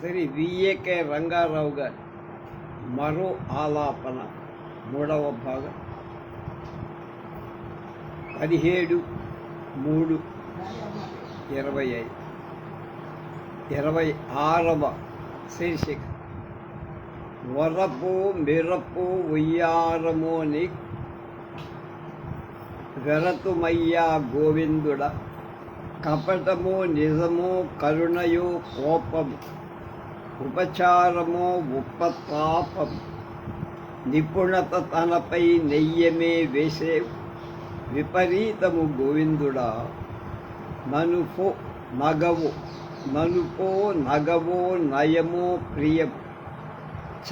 Shri VAK Rangarao గారి మరో ఆలాపన మూడవ భాగం. పదిహేడు మూడు ఇరవై ఐదు. ఇరవై ఆరవ శీర్షిక. వరపు మిరపు ఉయ్యారము అని వెరతుమయ్యా గోవిందుడ. కపటము నిజము కరుణయు కోపము. ఉపచారమో ఉపతాపం నిపుణత తనపై నెయ్యమే వేసే విపరీతము గోవిందుడా. ననుపో నగవు ననుపో నగవో నయమో ప్రియం.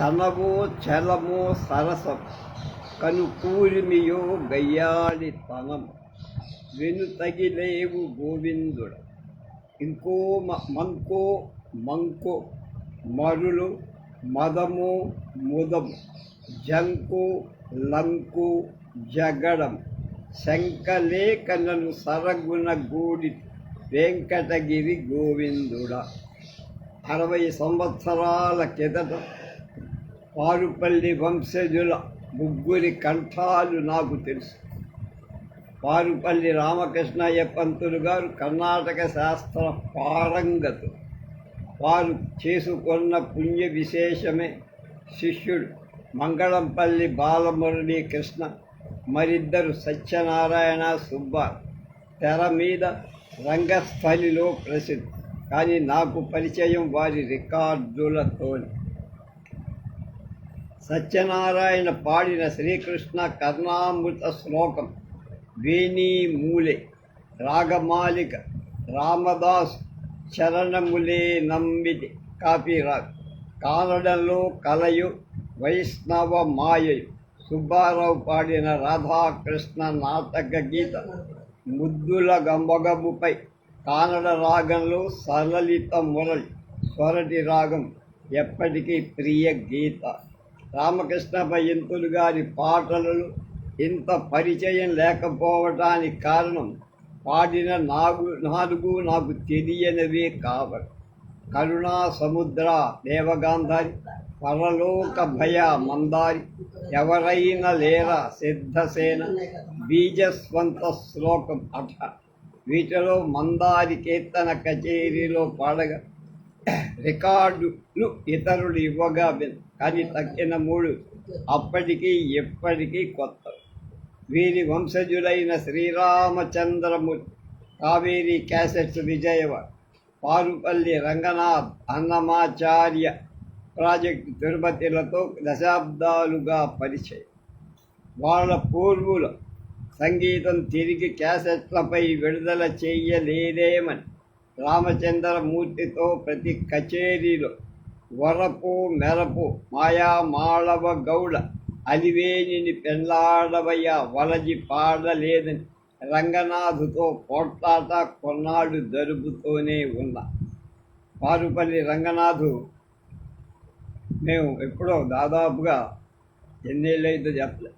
చనవో చలమో సరసం. కనుకూరిమియో గయ్యాడి తనం. వెను తగిలేవు గోవిందుడ. ఇంకో మ- మంకో మంకో మరులు మదము ముదము జంకు లంకు జగడం శంకలేఖనను సరగున గూడి వెంకటగిరి గోవిందుడ. అరవై సంవత్సరాల కిదట పారుపల్లి వంశజుల ముగ్గురి కంఠాలు నాకు తెలుసు. పారుపల్లి రామకృష్ణయ్య పంతులు గారు కర్ణాటక శాస్త్ర పారంగతు వారు చేసుకున్న పుణ్య విశేషమే శిష్యుడు మంగళంపల్లి బాలమురళీ కృష్ణ మరిద్దరు సత్యనారాయణ సుబ్బ తెర మీద రంగస్థలిలో ప్రసిద్ధి. కానీ నాకు పరిచయం వారి రికార్డులతోని. సత్యనారాయణ పాడిన శ్రీకృష్ణ కర్ణామృత శ్లోకం వేణీమూలే రాగమాలిక రామదాస్ శరణములే నమ్మిది కాపీరాగ్ కానడంలో కలయు వైష్ణవ మాయయు. సుబ్బారావు పాడిన రాధాకృష్ణ నాటక గీత ముద్దుల గంబగముపై కానడ రాగంలో సలలిత మురళి స్వరటి రాగం ఎప్పటికీ ప్రియ గీత. రామకృష్ణ పయ్యంతులు గారి పాటలలో ఇంత పరిచయం లేకపోవటానికి కారణం పాడిన నాగు నాలుగు నాకు తెలియనివే కాబట్టి కరుణా సముద్ర దేవగాంధారి పరలోక భయ మందారి ఎవరైనా లేరా సిద్ధసేన బీజస్వంత శ్లోకం అట వీటిలో మందారి కీర్తన కచేరీలో పాడగా. రికార్డులు ఇతరులు ఇవ్వగా కానీ తగ్గిన మూడు అప్పటికీ ఎప్పటికీ కొత్త. వీరి వంశజులైన శ్రీరామచంద్రమూర్తి కావేరి క్యాసెట్స్ విజయవ పారుపల్లి రంగనాథ్ అన్నమాచార్య ప్రాజెక్టు తిరుపతిలతో దశాబ్దాలుగా పరిచయం. వాళ్ళ పూర్వుల సంగీతం తిరిగి క్యాసెట్లపై విడుదల చేయలేదేమని రామచంద్రమూర్తితో ప్రతి కచేరీలో వరపు మెరపు మాయా మాళవ గౌడ అలివేణిని పెళ్ళాడవయ్య వలజి పాడలేదని రంగనాథుతో పోట్లాట కొన్నాడు జరుపుతూనే ఉన్న. పారుపల్లి రంగనాథు మేము ఎప్పుడో దాదాపుగా ఎన్నేళ్ళైతే చెప్పలే.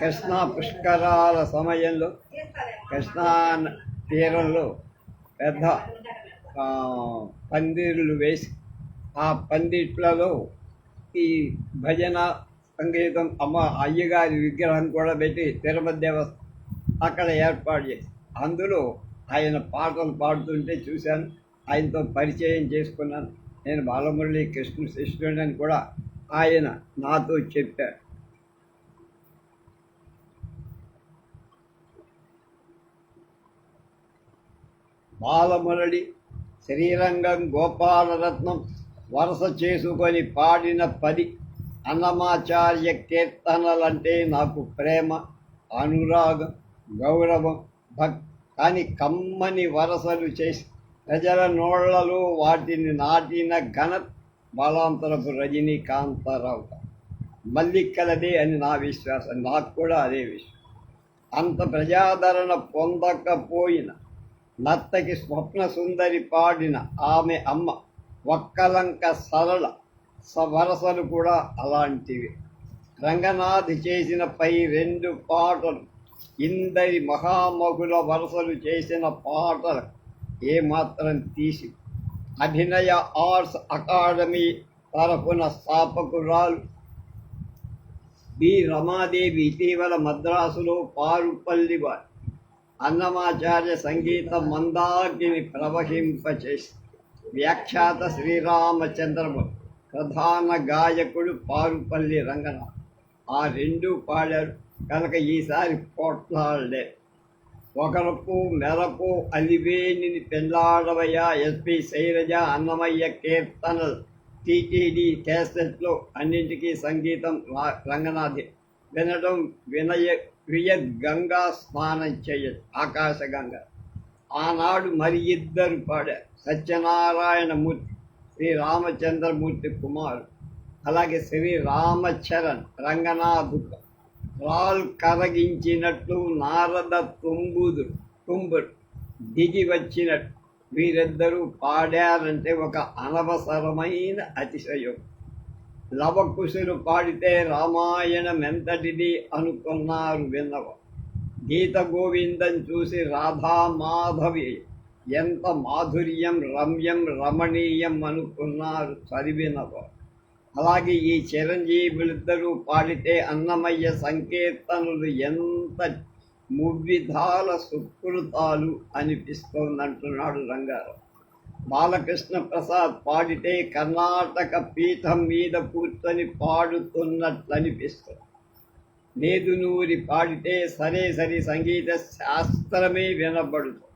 కృష్ణా పుష్కరాల సమయంలో కృష్ణా తీరంలో పెద్ద పందిర్లు వేసి ఆ పందిట్లలో ఈ భజన సంగీతం అమ్మ అయ్యగారి విగ్రహం కూడా పెట్టి తిరుమల దేవస్థానం అక్కడ ఏర్పాటు చేసి అందులో ఆయన పాటలు పాడుతుంటే చూశాను. ఆయనతో పరిచయం చేసుకున్నాను. నేను బాలమురళి కృష్ణ శిష్యుడని కూడా ఆయన నాతో చెప్పారు. బాలమురళి శ్రీరంగం గోపాలరత్నం వరుస చేసుకొని పాడిన పది అన్నమాచార్య కీర్తనలంటే నాకు ప్రేమ అనురాగం గౌరవం భక్ కానీ కమ్మని వరసలు చేసి ప్రజల నోళ్ళలో వాటిని నాటిన ఘన బాలాంతరపు రజనీకాంతరావు. మల్లిక్కలదే అని నా విశ్వాసం నాకు కూడా అదే విశ్వాసం. అంత ప్రజాదరణ పొందకపోయిన నత్తకి స్వప్న సుందరి పాడిన ఆమె అమ్మ ఒక్కలంక సరళ వరసలు కూడా అలాంటివి. రంగనాథ్ చేసిన పై రెండు పాటలు ఇందరి మహామగుల వరసలు చేసిన పాటలు ఏమాత్రం తీసి అభినయ ఆర్ట్స్ అకాడమీ తరఫున స్థాపకురాలు బి. రమాదేవి ఇటీవల మద్రాసులో పారుపల్లి వారి అన్నమాచార్య సంగీత మందాగ్ని ప్రవహింపచేసి వ్యాఖ్యాత శ్రీరామచంద్రమూర్తి. ప్రధాన గాయకుడు పారుపల్లి రంగనాథ్ ఆ రెండు పాడారు. కనుక ఈసారి పోట్లాడలే ఒకరపు మెరపు అలివేణిని పెళ్ళాడవయ్య ఎస్పి శైలజ అన్నమయ్య కీర్తన టీటీడీ క్యాసెట్లు అన్నింటికీ సంగీతం రంగనాథే రంగనాథి. వినడం వినయ ప్రియ గంగా స్నానం చేయదు ఆకాశగంగ. ఆనాడు మరి ఇద్దరు పాడారు. సత్యనారాయణమూర్తి శ్రీ రామచంద్రమూర్తి కుమారు అలాగే శ్రీ రామచరణ్ రంగనాథు రాల్ కరగించినట్లు నారద తుంబుదు తుంబుడు దిగి వచ్చినట్టు వీరిద్దరూ పాడారంటే ఒక అనవసరమైన అతిశయం. లవకుశులు పాడితే రామాయణం ఎంతటిది అనుకున్నారు విన్నవ? గీత గోవిందం చూసి రాధా మాధవి ఎంత మాధుర్యం రమ్యం రమణీయం అనుకున్నారు చదివినవారు. అలాగే ఈ చిరంజీవులిద్దరూ పాడితే అన్నమయ్య సంకీర్తనలు ఎంత మువ్విధాల సుకృతాలు అనిపిస్తోందంటున్నాడు రంగారావు. బాలకృష్ణ ప్రసాద్ పాడితే కర్ణాటక పీఠం మీద కూర్చొని పాడుతున్నట్లు అనిపిస్తుంది నేదునూరి పాడితే సరే సరి సంగీత శాస్త్రమే వినబడుతుంది.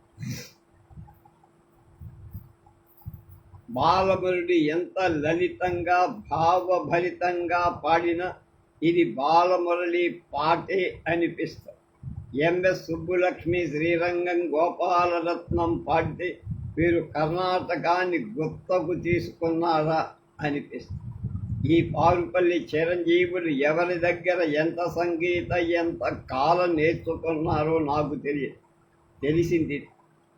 బాలమురుడి ఎంత లలితంగా భావభరితంగా పాడిన ఇది బాలమురళి పాటే అనిపిస్తుంది. ఎంఎస్ సుబ్బులక్ష్మి శ్రీరంగం గోపాలరత్నం పాడితే వీరు కర్ణాటకాన్ని గుత్తకు తీసుకున్నారా అనిపిస్తుంది. ఈ పారుపల్లి చిరంజీవులు ఎవరి దగ్గర ఎంత సంగీత ఎంత కాలం నేర్చుకున్నారో నాకు తెలియదు. తెలిసింది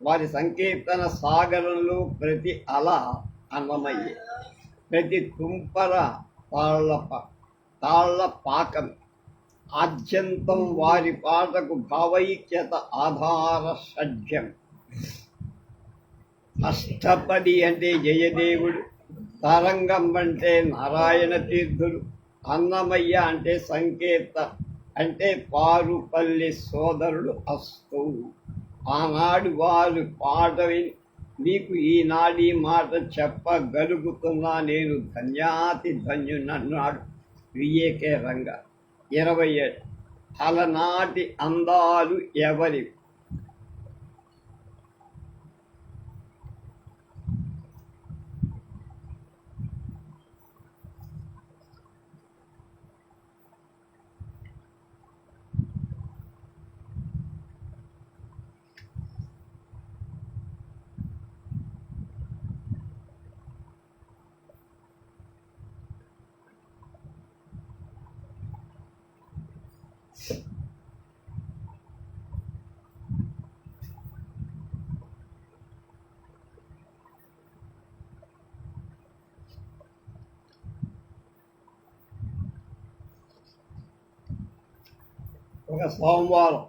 వారి సంకీర్తన సాగరంలో ప్రతి అల అన్నమయ్యే. ప్రతి తుంపర తాళ్ళ తాళ్ళ పాకం. ఆద్యంతం వారి పాటకు భావైక్యత ఆధార షడ్యం. అష్టపది అంటే జయదేవుడు తరంగం అంటే నారాయణ తీర్థుడు. అన్నమయ్య అంటే సంకేత అంటే పారుపల్లి సోదరుడు అస్తు. ఆనాడు వారు పాట విని నీకు ఈనాడు ఈ మాట చెప్పగలుగుతున్నా నేను ధన్యాతి ధన్యునన్నాడు. విఏకే రంగ. ఇరవై ఏడు. అలనాటి అందాలు ఎవరి ఒక సోమవారం.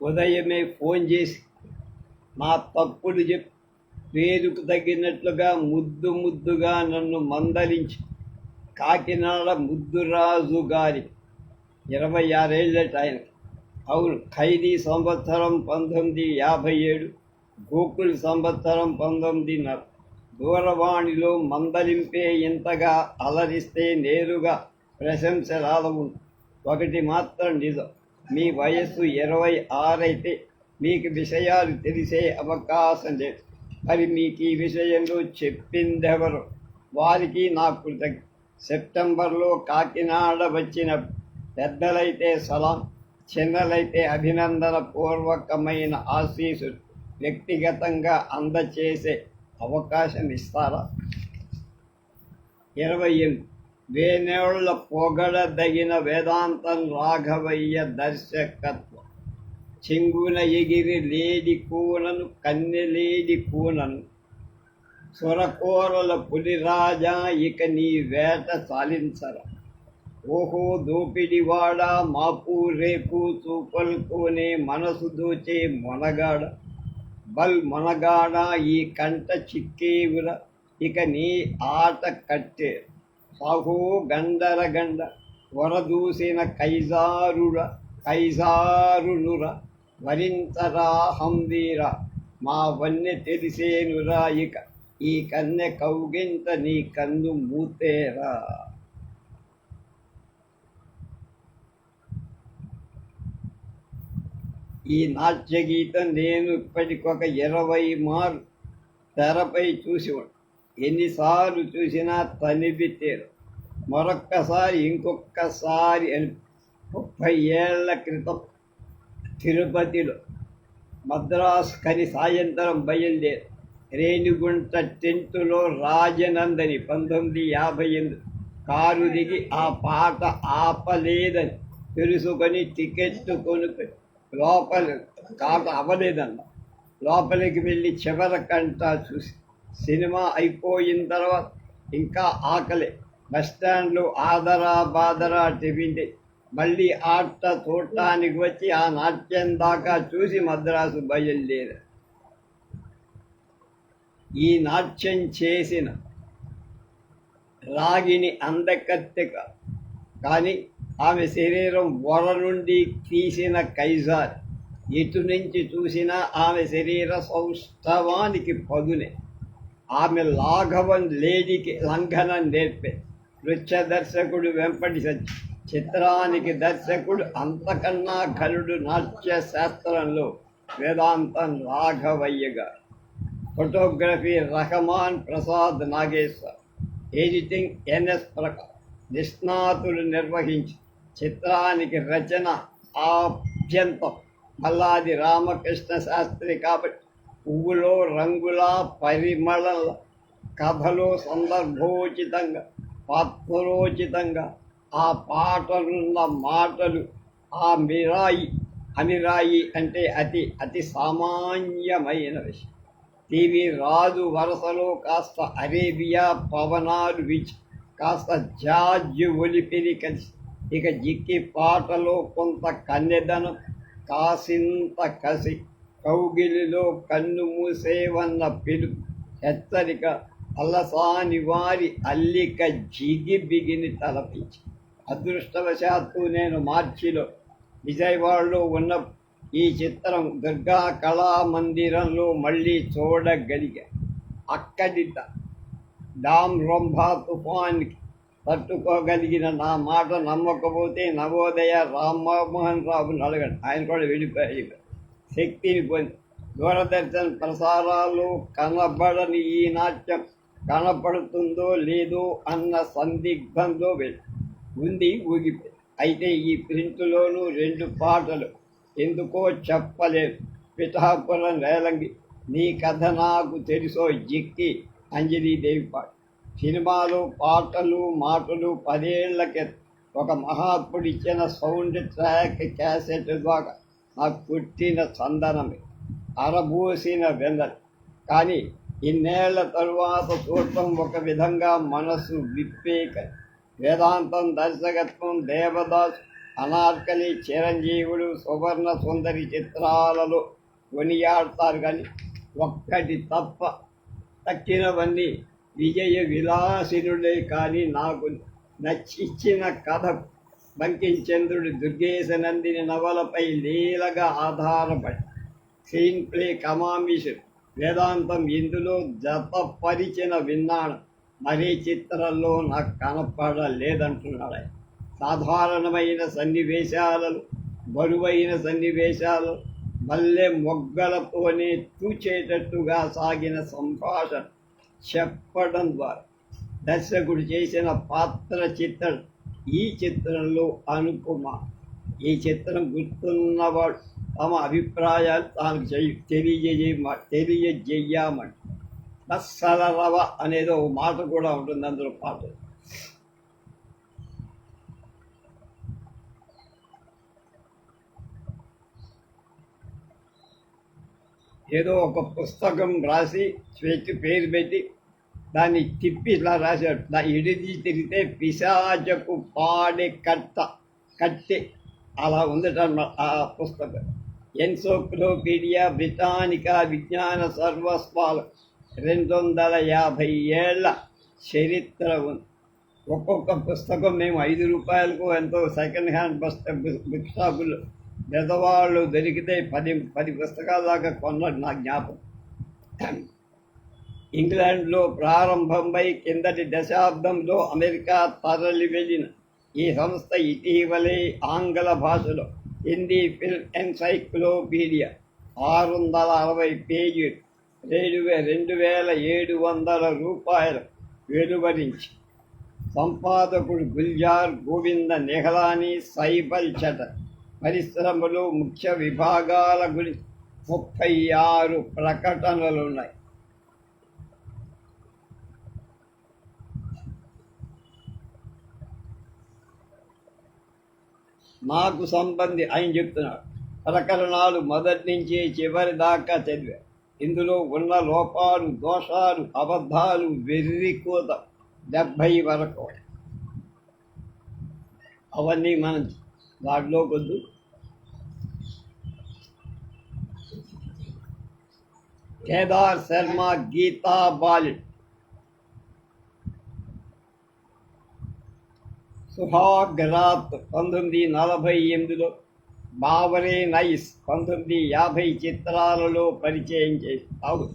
ఉదయమే ఫోన్ చేసి నా తప్పులు చెప్పి పేరుకు తగినట్లుగా ముద్దు ముద్దుగా నన్ను మందలించి కాకినాడ ముద్దురాజు గారి ఇరవై ఆరేళ్ళట ఆయన అవును ఖైదీ సంవత్సరం పంతొమ్మిది యాభై ఏడు గోకుల్ సంవత్సరం పంతొమ్మిదిన్నర. దూరవాణిలో మందలింపే ఇంతగా అలరిస్తే నేరుగా ప్రశంసలాలవు ఒకటి మాత్రం నిజం. మీ వయస్సు ఇరవై ఆరైతే మీకు విషయాలు తెలిసే అవకాశం లేదు. మరి మీకు ఈ విషయంలో చెప్పిందెవరు? వారికి నాకు కృతజ్ఞ. సెప్టెంబర్లో కాకినాడ వచ్చిన పెద్దలైతే సలాం చిన్నలైతే అభినందన పూర్వకమైన ఆశీసు వ్యక్తిగతంగా అందచేసే అవకాశం ఇస్తారా ఇరవై ఎనిమిది. వేనేళ్ళ పొగడదగిన వేదాంతం రాఘవయ్య దర్శకత్వం. చింగున ఎగిరి లేడి కూనను కన్నెలేడి కూనను. సురకోరల పులిరాజా ఇక నీ వేట చాలించరా. ఓహో దోపిడివాడా మాపు రేపు చూపలుతోనే మనసు దోచే మొనగాడ. బల్ మొనగాడ ఈ కంట చిక్కేవుర ఇక నీ ఆట కట్టే. సాహో గండరగండ వరదూసిన కైజారుడ కైజారునుర వరింతరా హంవీర మా వన్నె తెలిసేనురా ఇక ఈ కన్నె కౌగింత నీ కన్ను మూతేరా. ఈ నాట్య గీతం నేను ఇప్పటికొక ఇరవై మార్ తెరపై చూసి ఎన్నిసార్లు చూసినా తనివి తీరు. మరొక్కసారి ఇంకొకసారి అని ముప్పై ఏళ్ళ క్రితం తిరుపతిలో మద్రాస్ కని సాయంత్రం బయలుదేరు రేణిగుంట టెంటులో రాజనందని పంతొమ్మిది యాభై ఎనిమిది కారు దిగి ఆ పాట ఆపలేదని తెలుసుకొని టికెట్ కొనుక్కొని లోపల కాక అవ్వలేదన్న. లోపలికి వెళ్ళి చివరకంట చూసి సినిమా అయిపోయిన తర్వాత ఇంకా ఆకలి. బస్ స్టాండ్లో ఆదరా బాదరా టిఫిన్ మళ్ళీ ఆట చూడటానికి వచ్చి ఆ నాట్యం దాకా చూసి మద్రాసు బయలుదేరా ఈ నాట్యం చేసిన రాగిని అందకత్తెక కానీ ఆమె శరీరం వర నుండి తీసిన కైజార్. ఎటు నుంచి చూసినా ఆమె శరీర సౌష్ఠవానికి పదునే. ఆమె లాఘవన్ లేడికి లంఘనం నేర్పే. నృత్య దర్శకుడు వెంపటి సత్య చిత్రానికి దర్శకుడు అంతకన్నా ఘనుడు నాట్య శాస్త్రంలో వేదాంతం రాఘవయ్యగా photography Rahman Prasad Nageswar. Editing NS Prakash. నిష్ణాతులు నిర్వహించి చిత్రానికి రచన ఆప్యంతం. మల్లాది రామకృష్ణ శాస్త్రి కాబట్టి పువ్వులో రంగుల పరిమళ కథలో సందర్భోచితంగా పాత్రోచితంగా ఆ పాటలున్న మాటలు ఆ మిరాయి అమిరాయి అంటే అతి అతి సామాన్యమైన విషయం. టీవీ రాజు వరసలో కాస్త అరేబియా పవనాలు విచ్ కాస్త జార్జ్ ఒలిపిరి కలిసి ఇక జిక్కి పాటలో కొంత కన్నెదనం కాసింత కసి కౌగిలిలో కన్ను మూసేవన్న పిలుపు హెచ్చరిక అల్లసాని వారి అల్లిక జిగి బిగిని తలపించి. అదృష్టవశాత్తు నేను మార్చిలో విజయవాడలో ఉన్న ఈ చిత్రం దుర్గా కళా మందిరంలో మళ్ళీ చూడగలిగా. అక్కడి డామ్ రొంభా తుఫాన్కి తట్టుకోగలిగిన నా మాట నమ్మకపోతే నవోదయ రామ్మోహన్ రావుని అడగండి ఆయన కూడా వెళ్ళిపోయి శక్తిని పొంది దూరదర్శన్ ప్రసారాలు కనబడని ఈ నాట్యం కనపడుతుందో లేదో అన్న సందిగ్ధంలో ఉంది ఊగిపోయి అయితే ఈ ప్రింట్లోనూ రెండు పాటలు ఎందుకో చెప్పలేదు. పిఠాపురం రేలంగి నీ కథ నాకు తెలుసో జిక్కి అంజలీదేవి పాట. సినిమాలు పాటలు మాటలు పదేళ్ళ క్రితం ఒక మహాత్ముడు ఇచ్చిన సౌండ్ ట్రాక్ క్యాసెట్ ద్వారా నాకు పుట్టిన చందనమే. అరబూసిన వెందలు కానీ ఇన్నేళ్ళ తరువాత చూడటం ఒక విధంగా మనసు విప్పేక. వేదాంతం దర్శకత్వం దేవదాస్ అనార్కలి చిరంజీవుడు సువర్ణ సుందరి చిత్రాలలో కొనియాడతారు కానీ ఒక్కటి తప్ప తక్కినవన్నీ విజయ విలాసినుడే కానీ నాకు నచ్చిచ్చిన కథ బంకించంద్రుడి దుర్గేశనందిని నవలపై లీలగా ఆధారపడి. స్క్రీన్ ప్లే కమామిషన్. వేదాంతం ఇందులో జతపరిచిన విన్నాడు మరే చిత్రంలో నాకు కనపడలేదంటున్నాడు ఆయన. సాధారణమైన సన్నివేశాలను బరువైన సన్నివేశాలు మల్లె మొగ్గలతోనే తూచేటట్టుగా సాగిన సంభాషణ. చెప్పడం ద్వారా. దర్శకుడు చేసిన పాత్ర చిత్రం ఈ చిత్రంలో అనుకుమ. ఈ చిత్రం గుర్తున్నవాడు తమ అభిప్రాయాలు తాను తెలియజేయమ తెలియజేయ తెలియజేయమంట. రవ అనేది ఒక మాట కూడా ఉంటుంది అందులో పాటలు ఏదో ఒక పుస్తకం రాసి స్వేచ్ఛ పేరు పెట్టి దాన్ని తిప్పి ఇట్లా రాశాడు. దా ఇడిది తిరిగితే పిశాచకు పాడి కట్ట కట్టి అలా ఉందట ఆ పుస్తకం. ఎన్సోక్లోపీడియా బ్రిటానికా విజ్ఞాన సర్వస్వాలు రెండు వందల యాభై ఏళ్ళ చరిత్ర ఉంది ఒక్కొక్క పుస్తకం మేము ఐదు రూపాయలకు ఎంతో సెకండ్ హ్యాండ్ పుస్తక బుక్ షాపులు పెద్దవాళ్ళు దొరికితే పది పది పుస్తకాల దాకా కొన్నాడు నా జ్ఞాపకం. ఇంగ్లాండ్లో ప్రారంభమై కిందటి దశాబ్దంలో అమెరికా తరలి వెళ్ళిన ఈ సంస్థ ఇటీవలే ఆంగ్ల భాషలో హిందీ ఫిల్మ్ ఎన్సైక్లోపీడియా ఆరు వందల అరవై పేజీలు రెండు వే రెండు వేల ఏడు వందల రూపాయలు వెలువరించి సంపాదకుడు గుల్జార్ గోవింద నెహ్లానీ సైబల్ చటర్ పరిశ్రమలు ముఖ్య విభాగాల గురించి ముప్పై ఆరు ప్రకటనలు ఉన్నాయి మాకు సంబంధి ఆయన చెప్తున్నాడు ప్రకరణాలు మొదటి నుంచి చివరి దాకా చదివా. ఇందులో ఉన్న లోపాలు దోషాలు అబద్ధాలు వెర్రికోత డెబ్భై వరకు. అవన్నీ మనం దాంట్లో కొద్దు కేదార్ శర్మ గీతా బాలి సుహాగ్రాత్ పంతొమ్మిది నలభై ఎనిమిదిలో బావరే నైస్ పంతొమ్మిది యాభై చిత్రాలలో పరిచయం చేస్తావు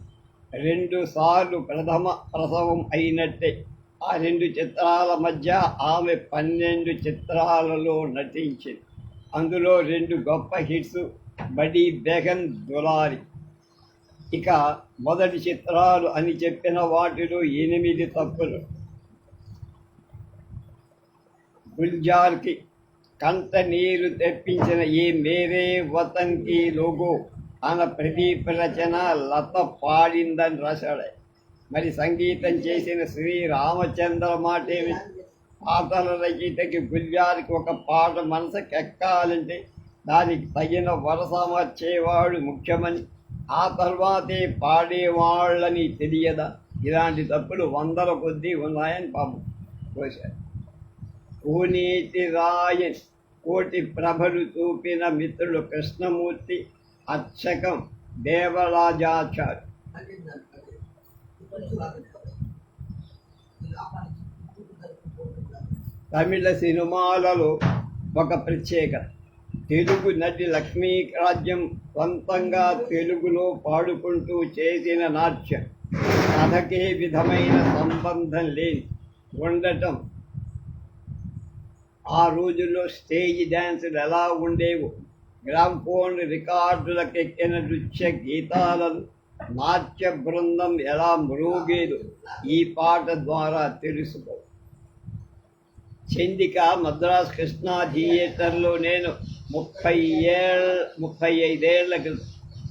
రెండు సార్లు ప్రథమ ప్రసవం అయినట్టే ఆ రెండు చిత్రాల మధ్య ఆమె పన్నెండు చిత్రాలలో నటించింది అందులో రెండు గొప్ప హిట్స్ బడి బెగన్ దులారి ఇక మొదటి చిత్రాలు అని చెప్పిన వాటిలో ఎనిమిది తప్పులు. గుల్జార్కి కంట నీరు తెప్పించిన ఈ మేరే వతన్కి లోగో అన్న ప్రదీప్ రచన లత పాడిందని రాశాడు. మరి సంగీతం చేసిన శ్రీ రామచంద్ర మాటేమి పాటల రచయితకి గుల్జార్కి ఒక పాట మనసుకి ఎక్కాలంటే దానికి తగిన వరసమర్చేవాడు ముఖ్యమని ఆ తర్వాతే పాడేవాళ్ళని తెలియదా? ఇలాంటి తప్పులు వందల కొద్దీ ఉన్నాయని పాపం కోశారు. కోనేటి రాయన్ కోటి ప్రభలు చూపిన మిత్రుడు కృష్ణమూర్తి అర్చకం దేవరాజాచారు తమిళ సినిమాలలో ఒక ప్రత్యేకత. తెలుగు నటి లక్ష్మీ రాజ్యం సొంతంగా తెలుగులో పాడుకుంటూ చేసిన నాట్యం. కథకే విధమైన సంబంధం లేని ఉండటం. ఆ రోజుల్లో స్టేజ్ డ్యాన్సులు ఎలా ఉండేవో గ్రామ్ఫోన్ రికార్డులకెక్కిన నృత్య గీతాలను నాట్య బృందం ఎలా మృగేదో ఈ పాట ద్వారా తెలుసుకో. చందిక మద్రాస్ కృష్ణా థియేటర్లో నేను ముప్పై ఏళ్ళ ముప్పై ఐదేళ్ళ క్రితం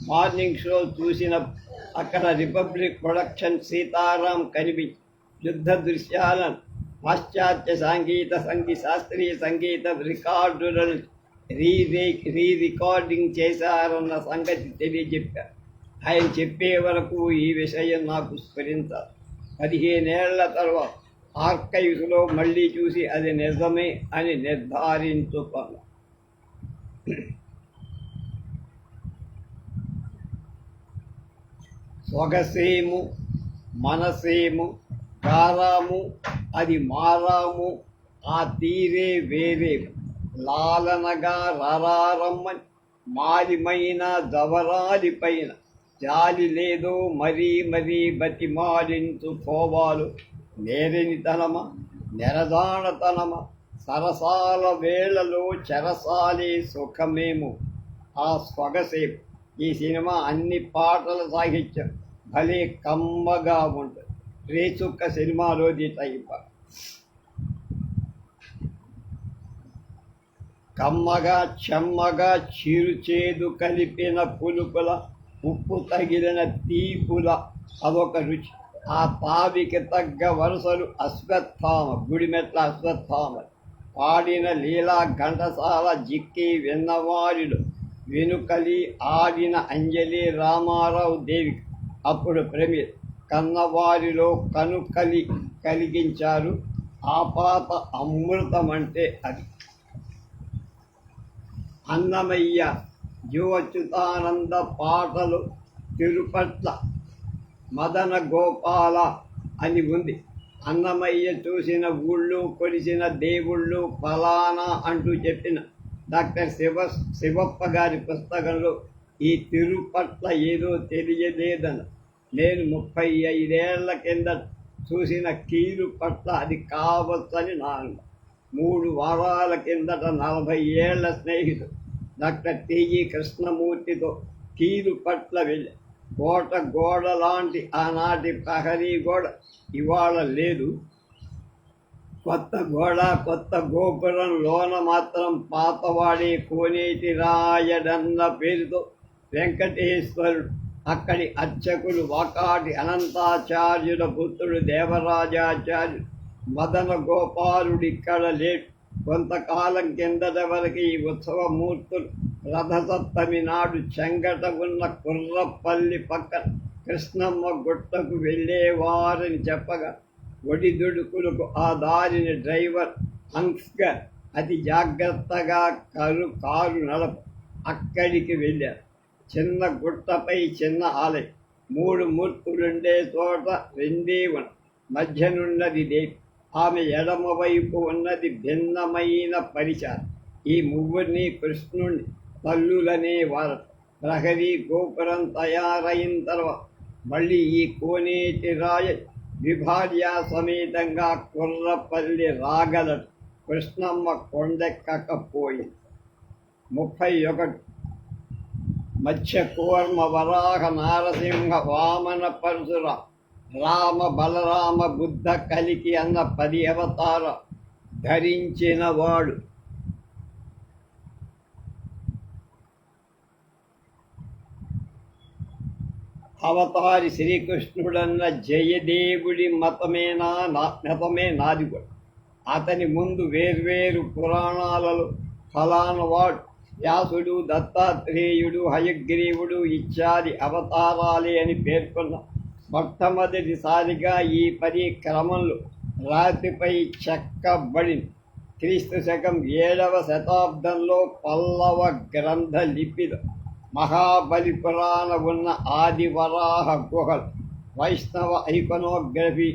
మార్నింగ్ షో చూసిన అక్కడ రిపబ్లిక్ ప్రొడక్షన్ సీతారాం కనిపి యుద్ధ దృశ్యాలను పాశ్చాత్య సంగీత సంగీ శాస్త్రీయ సంగీత రికార్డులను రీ రీ రికార్డింగ్ చేశారన్న సంగతి తెలియజెప్పారు ఆయన చెప్పే వరకు ఈ విషయం నాకు స్ఫురించాలి. పదిహేనేళ్ళ తర్వాత ఆర్కైవ్స్లో మళ్ళీ చూసి అది నిజమే అని నిర్ధారించుకోను సొగసేము మనసేము కారాము అది మారాము ఆ తీరే వేరే లాలనగా రరారమ్మని మాలిమైన దవరాలి పైన జాలి లేదో మరీ మరీ బతిమాలించు పోవాలు నేరినితనమా నెరదానతనమా సరసాల వేళలో చెరసాలే సుఖమేము. ఆ స్వగసేపు ఈ సినిమా అన్ని పాటల సాహిత్యం. భలే కమ్మగా ఉంటుంది. రేచుక్క సినిమాలోది టైప. కమ్మగా చెమ్మగా చిరుచేదు కలిపిన పులుపుల ఉప్పు తగిలిన తీపుల అదొక రుచి. ఆ తావికి తగ్గ వరుసలు అశ్వత్థామ గుడిమెట్ల అశ్వత్థామ. పాడిన లీలా ఘంటసాల జిక్కి విన్నవారిడు. వెనుకలి ఆడిన అంజలి రామారావు దేవికి. అప్పుడు ప్రమీర్ కన్నవారిలో కనుకలి కలిగించారు. ఆపాత అమృతం అంటే అది. అన్నమయ్య యువచ్యుతానంద పాటలు తిరుపట్ల మదన గోపాల అని ఉంది. అన్నమయ్య చూసిన ఊళ్ళు కొలిసిన దేవుళ్ళు ఫలానా అంటూ చెప్పిన డాక్టర్ శివ శివప్ప గారి పుస్తకంలో ఈ తిరుపట్ల ఏదో తెలియలేదన. నేను ముప్పై ఐదేళ్ళ కింద చూసిన కీలు పట్ల అది కావచ్చని నా మూడు వారాల కిందట నలభై ఏళ్ళ స్నేహితుడు డాక్టర్ టీజీ కృష్ణమూర్తితో కీలు పట్ల వెళ్ళి కోట గోడ లాంటి ఆనాటి ప్రహరీ గోడ ఇవాళ లేదు. కొత్త గోడ కొత్త గోపురం లోన మాత్రం పాతవాడి కోనేటి రాయడన్న పేరుతో వెంకటేశ్వరుడు అక్కడి అర్చకులు వాకాటి అనంతాచార్యుల పుత్రుడు దేవరాజాచార్యుడు మదన గోపాలుడు ఇక్కడ లేడు. కొంతకాలం కిందట వరకు ఈ ఉత్సవ మూర్తులు రథసప్తమి నాడు చెంగట ఉన్న కుర్రపల్లి పక్కన కృష్ణమ్మ గుట్టకు వెళ్ళేవారని చెప్పగా ఒడిదుడుకులకు ఆ దారిని డ్రైవర్ హంస్కర్ అతి జాగ్రత్తగా కరు కారు నడప. అక్కడికి వెళ్ళారు చిన్న గుట్టపై చిన్న ఆలయం. మూడు మూర్తులుండే చోట రెండే ఉన్న మధ్యనున్నది దేవి ఆమె ఎడమ వైపు ఉన్నది భిన్నమైన పరిచారం ఈ ముగ్గురిని కృష్ణుణ్ణి తల్లులనే వారు. ప్రహరీ గోపురం తయారైన తర్వాత మళ్ళీ ఈ కోనేటి రాయ విభార్య సమేతంగా కుర్రపల్లి రాగలడు కృష్ణమ్మ కొండెక్కకపోయింది ముప్పై ఒకటి మత్స్య కూర్మ వరాహ నారసింహ వామన పరశుర రామ బలరామ బుద్ధ కలికి అన్న పది అవతార ధరించినవాడు. అవతారి శ్రీకృష్ణుడన్న జయదేవుడి మతమేనా నా మతమే నాది కూడా. అతని ముందు వేర్వేరు పురాణాలలో ఫలానవాడు వ్యాసుడు దత్తాత్రేయుడు హయగ్రీవుడు ఇత్యాది అవతారాలే అని పేర్కొన్న మొట్టమొదటిసారిగా ఈ పరిక్రమంలో రాతిపై చెక్కబడింది క్రీస్తు శకం ఏడవ శతాబ్దంలో పల్లవ గ్రంథ లిపిలో మహాబలిపురాణ ఉన్న Adivaraha గుహల్ Vaishnava iconography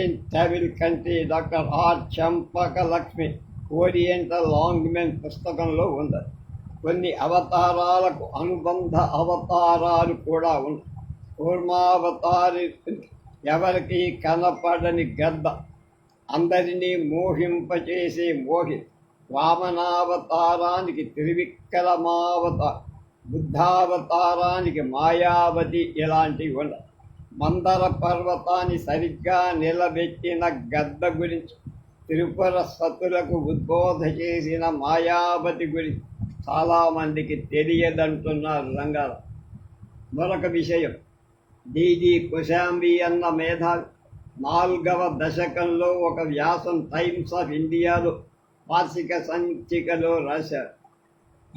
in Tamil country doctor R Champaka Lakshmi oriental లాంగ్మెన్ పుస్తకంలో ఉంది. కొన్ని అవతారాలకు అనుబంధ అవతారాలు కూడా ఉన్నాయి కూర్మావతారి ఎవరికి కనపడని గద్ద అందరినీ మోహింపచేసే మోహి వామనావతారానికి త్రివిక్రమావతారం. బుద్ధావతారానికి మాయావతి ఇలాంటివి ఉండవు మందర పర్వతాన్ని సరిగ్గా నిలబెట్టిన గద్ద గురించి త్రిపుర సతులకు ఉద్బోధ చేసిన మాయావతి గురించి చాలామందికి తెలియదంటున్నారు రంగాల. మరొక విషయం డీజీ కుశాంబి అన్న మేధావి నాలుగవ దశకంలో ఒక వ్యాసం టైమ్స్ ఆఫ్ ఇండియాలో వార్షిక సంచికలో రాశారు.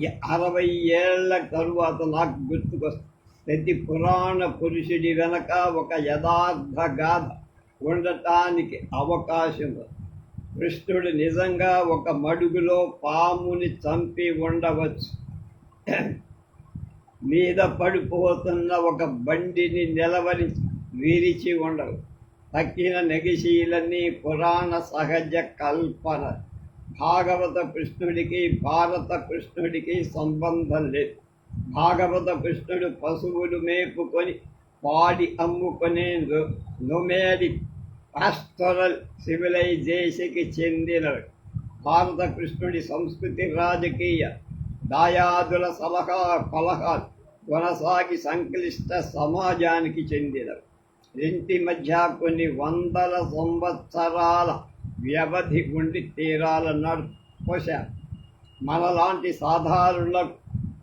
అరవై ఏళ్ళ తరువాత నాకు గుర్తుకొస్తుంది. ప్రతి పురాణ పురుషుడి వెనక ఒక యథార్థ గాథ ఉండటానికి అవకాశం ఉంది. కృష్ణుడు నిజంగా ఒక మడుగులో పాముని చంపి ఉండవచ్చు. మీద పడిపోతున్న ఒక బండిని నిలవరి విరిచి ఉండవు తక్కిన నెగిశీలన్నీ పురాణ సహజ కల్పన. భాగవత కృష్ణుడికి భారత కృష్ణుడికి సంబంధం లేదు. భాగవత కృష్ణుడు పశువులు మేపుకొని పాడి అమ్ముకునే నొమేడిక్ పాస్టరల్ సివిలైజేషన్కి చెందినవి భారత కృష్ణుడి సంస్కృతి రాజకీయ దాయాదుల సలహా ఫలహాలు కొనసాగి సంక్లిష్ట సమాజానికి చెందినవి ఇంటి మధ్య కొన్ని వందల సంవత్సరాల వ్యవధి ఉండి తీరాలన్నాడు పోశారు మనలాంటి సాధారణులకు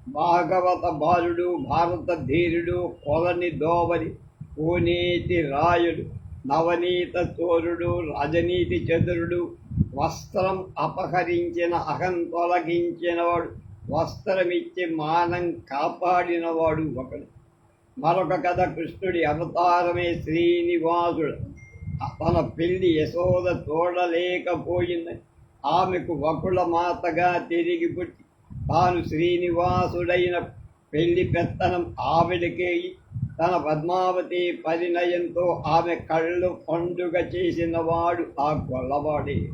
భాగవత బాలుడు భారత ధీరుడు కొలని దోవరి పూనీతి రాయుడు నవనీత చోరుడు రాజనీతి చతురుడు వస్త్రం అపహరించిన అహం తొలగించినవాడు వస్త్రమిచ్చి మానం కాపాడినవాడు ఒకడు. మరొక కథ కృష్ణుడి అవతారమే శ్రీనివాసుడు. తన పెళ్ళి యశోద చూడలేకపోయిందని ఆమెకు వకుల మాతగా తిరిగి పుట్టి తాను శ్రీనివాసుడైన పెళ్ళి పెత్తనం ఆవిడకే తన పద్మావతి పరిణయంతో ఆమె కళ్ళు పండుగ చేసిన వాడు ఆ గొల్లవాడే.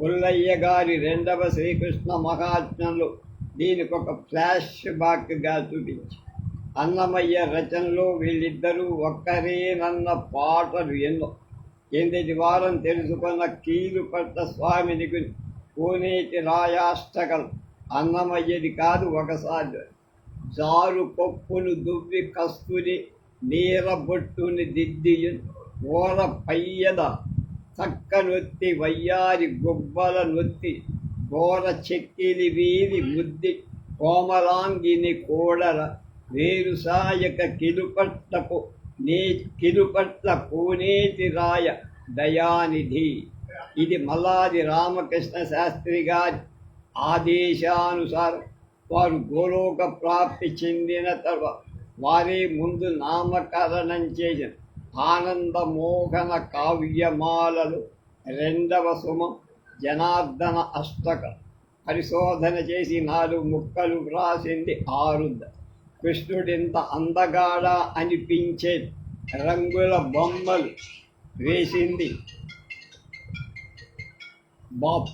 పుల్లయ్య గారి రెండవ శ్రీకృష్ణ మహాత్మ్యంలో దీనికి ఒక ఫ్లాష్ బ్యాక్గా చూపించి అన్నమయ్య రచనలో వీళ్ళిద్దరూ ఒక్కరేనన్న పాటలు ఎన్నో కిందటి వారం తెలుసుకున్న కీలుపట్ల స్వామిని కోనేటి రాయాష్టకం. అన్నమయ్యది కాదు ఒకసారి. జారు కొప్పును దువ్వి కస్తుని నీర బొట్టుని దిద్ది ఓర పయ్యద చక్క నొత్తి వయ్యారి గుబ్బల నొత్తి ఘోర చెక్కిలి వీరి ముద్ది కోమలాంగిని కోడల వేరుసాయక కిలుపట్టపు నే తిరుపట్ల పూనేతి రాయ దయానిధి. ఇది మల్లాది రామకృష్ణ శాస్త్రి గారి ఆదేశానుసారం వారు గోలోక ప్రాప్తి చెందిన తర్వాత వారే ముందు నామకరణం చేసిన ఆనంద మోహన కావ్యమాలలు రెండవ సుమం జనార్దన అష్టక పరిశోధన చేసి నాలుగు ముక్కలు వ్రాసింది ఆరుద్ద. కృష్ణుడింత అందగాడా అనిపించే రంగుల బొమ్మలు వేసింది. బాప్